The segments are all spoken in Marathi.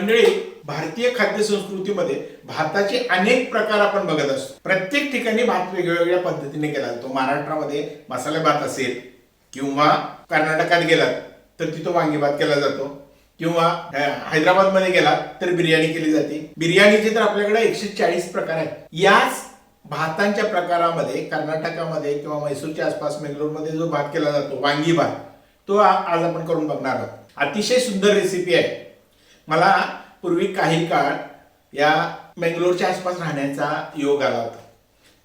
मंडळी भारतीय खाद्य संस्कृतीमध्ये भाताचे अनेक प्रकार आपण बघत असतो. प्रत्येक ठिकाणी भात वेगवेगळ्या पद्धतीने केला जातो. महाराष्ट्रामध्ये मसाले भात असेल किंवा कर्नाटकात गेलात तर तिथं वांगी भात केला जातो. किंवा हैदराबादमध्ये गेला तर बिर्याणी केली जाते. बिर्याणीचे तर आपल्याकडे एकशे चाळीस प्रकार आहेत. याच भातांच्या प्रकारामध्ये कर्नाटकामध्ये किंवा मैसूरच्या आसपास मेंगलोरमध्ये जो भात केला जातो वांगी भात तो आज आपण करून बघणार आहोत. अतिशय सुंदर रेसिपी आहे. मला पूर्वी काही काळ या बेंगलोरच्या आसपास राहण्याचा योग आला होता.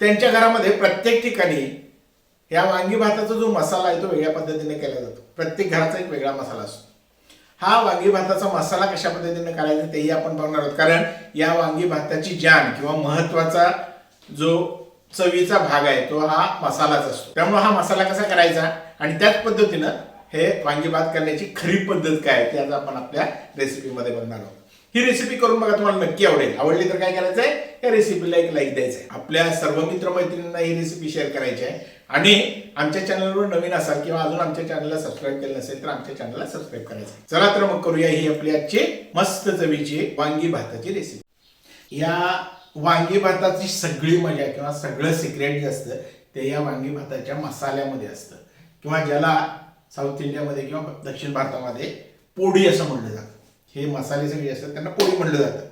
त्यांच्या घरामध्ये प्रत्येक ठिकाणी या वांगी भाताचा जो मसाला आहे तो वेगळ्या पद्धतीने केला जातो. प्रत्येक घराचा एक वेगळा मसाला असतो. हा वांगी भाताचा मसाला कशा पद्धतीने करायचा तेही आपण बघणार आहोत. कारण या वांगी भाताची जान किंवा महत्त्वाचा जो चवीचा भाग आहे तो हा मसालाच असतो. त्यामुळे हा मसाला कसा करायचा आणि त्याच पद्धतीनं हे वांगी भात करण्याची खरी पद्धत काय आहे ते आज आपण आपल्या रेसिपीमध्ये बघणार आहोत. ही रेसिपी करून बघा तुम्हाला नक्की आवडेल. आवडली तर काय करायचं आहे? या रेसिपीला एक लाईक द्यायचं आहे. आपल्या सर्व मित्रमैत्रिणींना ही रेसिपी शेअर करायची आहे. आणि आमच्या चॅनलवर नवीन असाल किंवा अजून आमच्या चॅनलला सबस्क्राईब केलं नसेल तर आमच्या चॅनलला सबस्क्राईब करायचं आहे. चला तर मग करूया ही आपली आजची मस्त चवीची वांगी भाताची रेसिपी या वांगी भाताची सगळी मजा किंवा सगळं सिक्रेट जे असतं ते या वांगी भाताच्या मसाल्यामध्ये असतं. किंवा ज्याला साऊथ इंडियामध्ये किंवा दक्षिण भारतामध्ये पोडी असं म्हणलं जातं. हे मसाले सगळे असतात त्यांना पोळी म्हणलं जातं.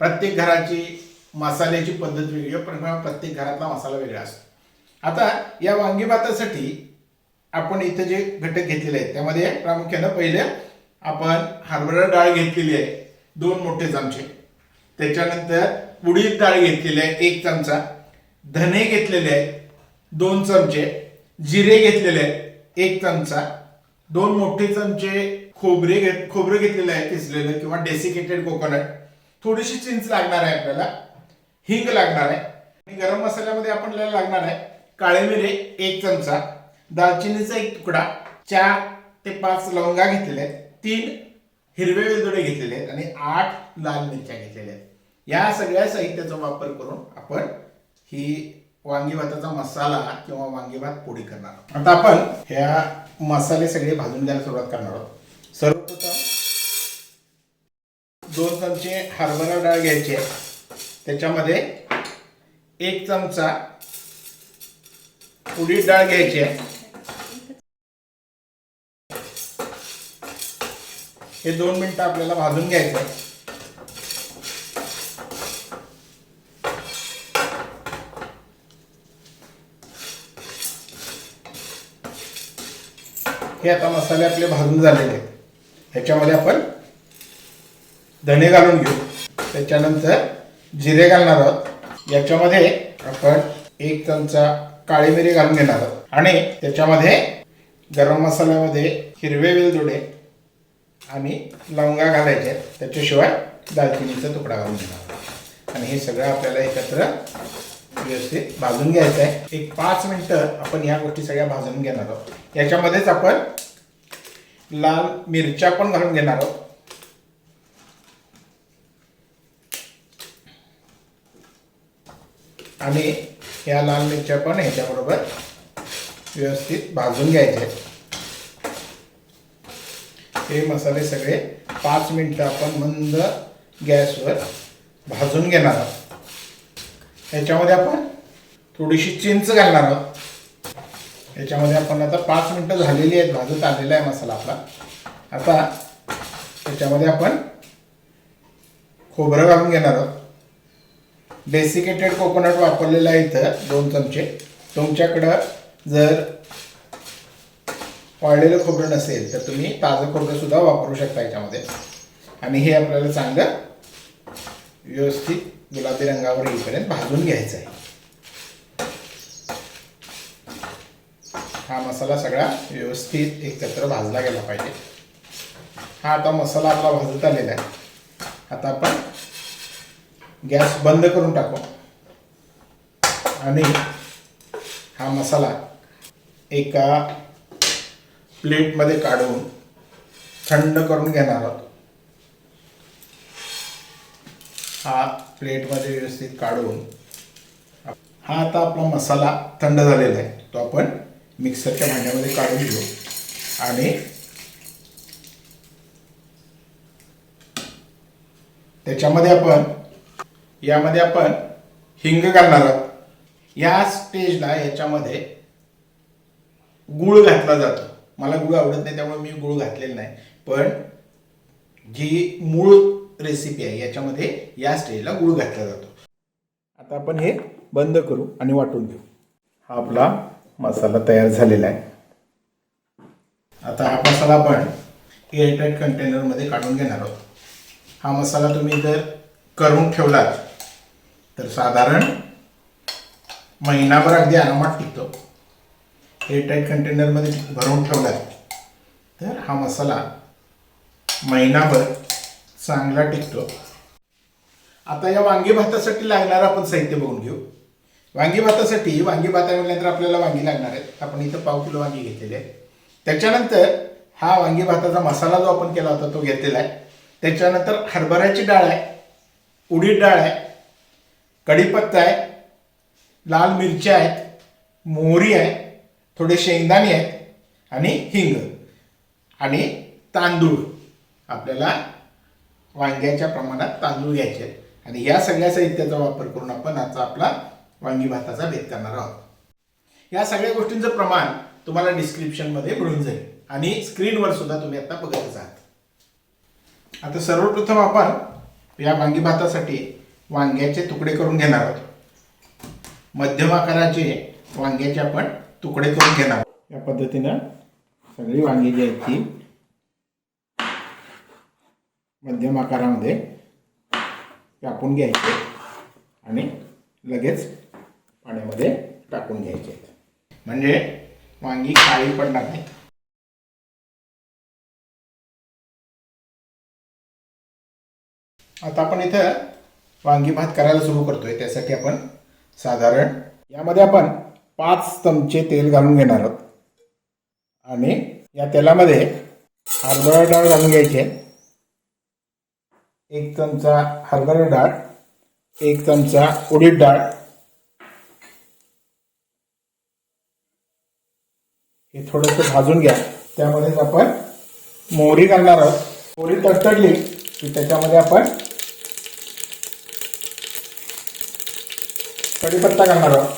प्रत्येक घराची मसाल्याची पद्धत वेगळी आहे पण प्रत्येक घरातला मसाला वेगळा असतो. आता या वांगी भातासाठी आपण इथं जे घटक घेतलेले आहेत त्यामध्ये प्रामुख्यानं पहिले आपण हरभरा डाळ घेतलेली आहे दोन मोठे चमचे. त्याच्यानंतर उडीद डाळ घेतलेली आहे एक चमचा. धने घेतलेले आहेत दोन चमचे. जिरे घेतलेले आहेत एक चमचा दोन मोठे चमचे खोबरे घेत खोबरं घेतलेलं आहे किसलेलं किंवा डेसिकेटेड कोकोनट थोडीशी चिंच लागणार आहे आपल्याला. हिंग लागणार आहे. आणि गरम मसाल्यामध्ये आपल्याला लागणार आहे. काळे मिरे एक चमचा. दालचिनीचा एक तुकडा. चार ते पाच लवंगा घेतलेले आहेत. तीन हिरवे वेलदोडे घेतलेले आहेत आणि आठ लाल मिरच्या घेतलेल्या आहेत. या सगळ्या साहित्याचा वापर करून आपण ही वांगी भाताचा मसाला किंवा वांगी भात पोळी करणार आता आपण ह्या मसाले सगळे भाजून द्यायला सुरुवात करणार आहोत. सर्वप्रथम दोन चमचे हरभरा डाळ घ्यायची आहे. त्याच्यामध्ये एक चमचा उडीद डाळ घ्यायची आहे. हे दोन मिनिटं आपल्याला भाजून घ्यायचं आहे. हे आता मसाले आपले भाजून झालेले. आहेत ह्याच्यामध्ये आपण धणे घालून घेऊ. त्याच्यानंतर जिरे घालणार आहोत. याच्यामध्ये आपण एक चमचा काळी मिरी घालून घेणार आहोत. आणि त्याच्यामध्ये गरम मसाल्यामध्ये हिरवे वेलदोडे आणि लवंगा घालायचे. आहेत. त्याच्याशिवाय दालचिनीचा तुकडा घालून घेणार आणि हे सगळं आपल्याला एकत्र व्यवस्थित भाजून घ्यायचं. आहे एक पाच मिनटं आपण या गोष्टी सगळ्या भाजून घेणार आहोत. याच्यामध्येच आपण लाल मिरच्या पण घालून घेणार आहोत. आणि या लाल मिरच्या पण ह्याच्याबरोबर व्यवस्थित भाजून घ्यायचे. हे मसाले सगळे पाच मिनिटं आपण मंद गॅसवर भाजून घेणार आहोत. ह्याच्यामध्ये आपण थोडीशी चिंच घालणार आहोत. याच्यामध्ये आपण आता पाच मिनटं झालेली आहेत. भाजत आलेला आहे मसाला आपला. आता त्याच्यामध्ये आपण खोबरं घालून घेणार आहोत. डेसिकेटेड कोकोनट वापरलेलं आहे इथं दोन चमचे. तुमच्याकडं जर वाळलेलं खोबरं नसेल तर तुम्ही ताजं खोबरंसुद्धा वापरू शकता याच्यामध्ये. आणि हे आपल्याला चांगलं व्यवस्थित गुलाबी रंगावर येईपर्यंत भाजून घ्यायचं आहे हा मसाला सगळा व्यवस्थित एकत्र भाजला गेला पाहिजे. हा आता मसाला आपला भाजत आलेला आहे. आता आपण गॅस बंद करून टाकू. आणि हा मसाला एका प्लेटमध्ये काढून थंड करून घेणार आहोत. हा प्लेटमध्ये व्यवस्थित काढून हा आता आपला मसाला थंड झालेला आहे. तो आपण मिक्सरच्या भांड्यामध्ये काढून घेऊ. आणि त्याच्यामध्ये आपण यामध्ये आपण हिंग घालणार आहोत. या स्टेजला याच्यामध्ये गुळ घातला जातो. मला गुळ आवडत नाही त्यामुळे मी गुळ घातलेला नाही. पण जी मूळ रेसिपी आहे. याच्यामध्ये या स्टेजला गुळ घातला जातो. आता आपण हे बंद करू आणि वाटून घेऊ. हा आपला मसाला तयार झालेला आहे. आता हा मसाला आपण एअरटाईट कंटेनरमध्ये काढून घेणार आहोत. हा मसाला तुम्ही जर करून ठेवलात तर साधारण महिनाभर अगदी आरामात टिकतो. एअरटाईट कंटेनरमध्ये भरून ठेवलात तर हा मसाला महिनाभर चांगला टिकतो. आता या वांगी भातासाठी लागणारं आपण साहित्य बघून घेऊ. वांगी भातासाठी वांगी भाता म्हटल्यानंतर आपल्याला वांगी लागणार आहेत. आपण इथं पाव किलो वांगी घेतलेली आहे. त्याच्यानंतर हा वांगी भाताचा मसाला जो आपण केला होता तो घेतलेला आहे. त्याच्यानंतर हरभऱ्याची डाळ आहे उडीद डाळ आहे कढीपत्ता आहे लाल मिरच्या आहेत मोहरी आहे थोडे शेंगदाणे आहेत आणि हिंग आणि तांदूळ. आपल्याला वांग्याच्या प्रमाणात तांदूळ घ्यायचे आहेत. आणि या सगळ्या साहित्याचा वापर करून आपण आजचा आपला वांगी भाताचा भेद करणार आहोत. या सगळ्या गोष्टींचं प्रमाण तुम्हाला डिस्क्रिप्शनमध्ये मिळून जाईल. आणि स्क्रीनवर सुद्धा तुम्ही आता बघतच आहात. आता सर्वप्रथम आपण या वांगी भातासाठी वांग्याचे तुकडे करून घेणार आहोत. मध्यम आकाराचे वांग्याचे आपण तुकडे करून घेणार आहोत. या पद्धतीनं सगळी वांगी जी आहेत ती मध्यम आकारामध्ये कापून घ्यायचे आणि लगेच पाण्यामध्ये टाकून घ्यायचे आहेत. म्हणजे वांगी काळी पडणार नाही आता आपण इथं वांगी भात करायला सुरू करतोय त्यासाठी आपण साधारण यामध्ये आपण पाच चमचे तेल घालून घेणार आहोत आणि या तेलामध्ये हरभरा डाळ घालून घ्यायची आहे. एक चमचा हरभरा डाळ एक चमचा उडीद डाळ. हे थोडंसं भाजून घ्या. त्यामध्येच आपण मोहरी घालणार आहोत. मोहरी तडतडली की त्याच्यामध्ये आपण कढीपत्ता घालणार आहोत.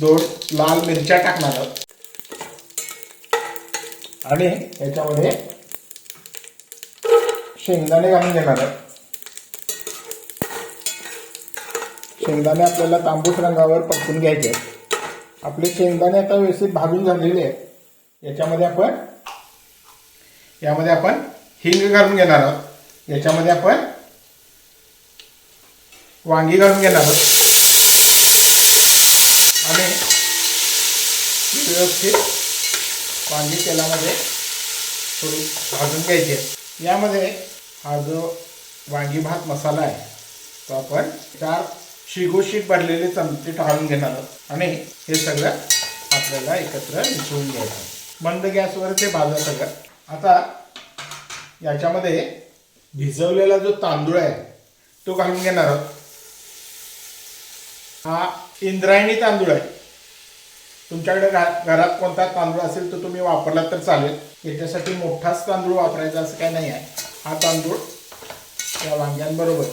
दोन लाल मिरच्या टाकणार आहोत. आणि याच्यामध्ये शेंगदाणे घालून घेणार आहोत शेंगदाणे आपल्याला तांबूस रंगावर पटकून घ्यायचे आहेत. आपले शेंगदाणे आता व्यवस्थित भाजून झालेले आहेत. याच्यामध्ये आपण यामध्ये आपण हिंग घालून घेणार आहोत. याच्यामध्ये आपण वांगी घालून घेणार आहोत. आणि व्यवस्थित वांगी तेलामध्ये थोडी भाजून घ्यायची यामध्ये हा जो वांगी भात मसाला आहे तो आपण चार शिगोशीत भरलेले चमचे टाळून घेणार आहोत. आणि हे सगळं आपल्याला एकत्र मिसळून घ्यायचं आहे. मंद गॅसवर ते भाजा सगळं. आता याच्यामध्ये भिजवलेला जो तांदूळ आहे तो घालून घेणार आहोत. हा इंद्रायणी तांदूळ आहे. तुमच्याकडे घा- घरात कोणता तांदूळ असेल तर तुम्ही वापरला तर चालेल. याच्यासाठी मोठाच तांदूळ वापरायचा असं काही नाही आहे. हा तांदूळ या वांग्यांबरोबर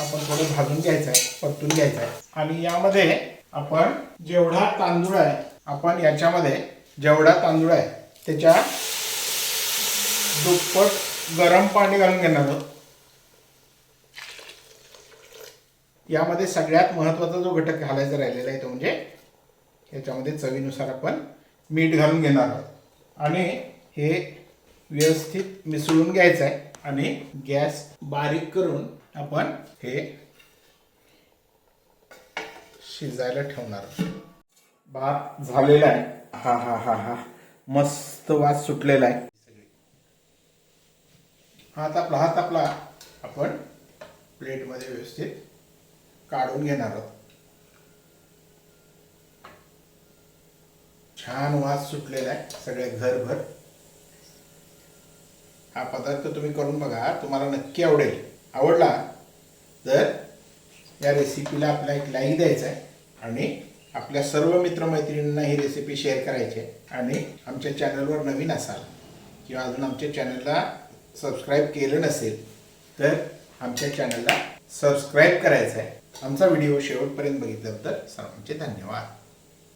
आपण थोडं भाजून घ्यायचं आहे परतून घ्यायचं आहे. आणि यामध्ये आपण जेवढा तांदूळ आहे आपण याच्यामध्ये जेवढा तांदूळ आहे त्याच्या दुप्पट गरम पाणी घालून घेणार आहोत. यामध्ये सगळ्यात महत्त्वाचा जो घटक घालायचा राहिलेला आहे तो म्हणजे याच्यामध्ये चवीनुसार आपण मीठ घालून घेणार आहोत. आणि हे व्यवस्थित मिसळून घ्यायचं आहे आणि गॅस बारीक करून आपण हे शिजायला ठेवणार भात झालेला आहे. हा हा हा हा. मस्त वास सुटलेला आहे. हा तापला आपला हात आपला आपण प्लेटमध्ये व्यवस्थित काढून घेणार आहोत. छान वास सुटलेला आहे. सगळ्या घरभर हा पदार्थ तुम्ही करून बघा तुम्हाला नक्की आवडेल. आवडला तर या रेसिपीला आपला एक लाईक द्यायचा आहे आणि आपल्या सर्व मित्रमैत्रिणींना ही रेसिपी शेअर करायची आहे. आणि आमच्या चॅनलवर नवीन असाल किंवा अजून आमच्या चॅनलला सबस्क्राईब केलं नसेल तर आमच्या चॅनलला सबस्क्राईब करायचं आहे. आमचा व्हिडिओ शेवटपर्यंत बघितल्याबद्दल सर्वांचे धन्यवाद.